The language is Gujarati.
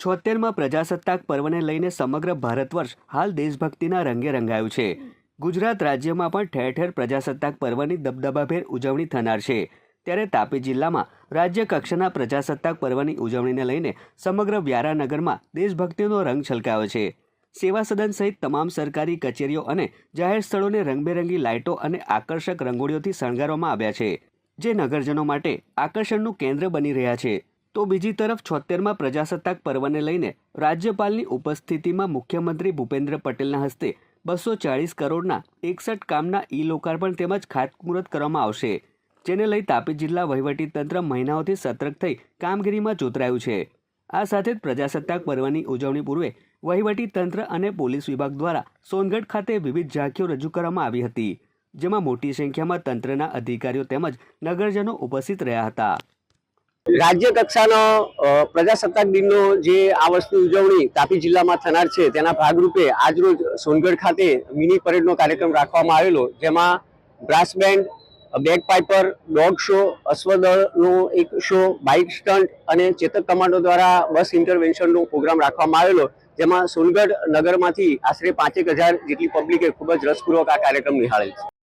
છોતેરમાં પ્રજાસત્તાક પર્વને લઈને સમગ્ર ભારત વર્ષ હાલ દેશભક્તિના રંગે રંગાયું છે. ગુજરાત રાજ્યમાં પણ ઠેર ઠેર પ્રજાસત્તાક પર્વની દબદબાભેર ઉજવણી થનાર છે. ત્યારે તાપી જિલ્લામાં રાજ્ય કક્ષાના પ્રજાસત્તાક પર્વની ઉજવણીને લઈને સમગ્ર વ્યારાનગરમાં દેશભક્તિનો રંગ છલકાયો છે. સેવા સદન સહિત તમામ સરકારી કચેરીઓ અને જાહેર સ્થળોને રંગબેરંગી લાઇટો અને આકર્ષક રંગોળીઓથી શણગારવામાં આવ્યા છે, જે નગરજનો માટે આકર્ષણનું કેન્દ્ર બની રહ્યા છે. તો બીજી તરફ છોતેરમાં પ્રજાસત્તાક પર્વને લઈને રાજ્યપાલની ઉપસ્થિતિમાં મુખ્યમંત્રી ભૂપેન્દ્ર પટેલના હસ્તે બસો ચાળીસ કરોડના એકસઠ કામના ઈ લોકાર્પણ તેમજ ખાતમુહૂર્ત કરવામાં આવશે, જેને લઈ તાપી જિલ્લા વહીવટીતંત્ર મહિનાઓથી સતર્ક થઈ કામગીરીમાં જોતરાયું છે. આ સાથે જ પ્રજાસત્તાક પર્વની ઉજવણી પૂર્વે વહીવટી અને પોલીસ વિભાગ દ્વારા સોનગઢ ખાતે વિવિધ ઝાંખીઓ રજૂ કરવામાં આવી હતી, જેમાં મોટી સંખ્યામાં તંત્રના અધિકારીઓ તેમજ નગરજનો ઉપસ્થિત રહ્યા હતા. રાજ્ય કક્ષાનો પ્રજાસત્તાક દિનનો જે આ વર્ષની ઉજવણી તાપી જિલ્લામાં થનાર છે, તેના ભાગરૂપે આજરોજ સોનગઢ ખાતે મિની પરેડનો કાર્યક્રમ રાખવામાં આવેલો, જેમાં brass band bagpiper, dog show, અશ્વદળનો એક શો, બાઇક સ્ટન્ટ અને ચેતક કમાન્ડો દ્વારા બસ ઇન્ટરવેન્શનનો પ્રોગ્રામ રાખવામાં આવેલો, જેમાં સોનગઢ નગરમાંથી આશરે પાંચેક હજાર જેટલી પબ્લિકે ખૂબ જ રસપૂર્વક આ કાર્યક્રમ નિહાળેલ છે.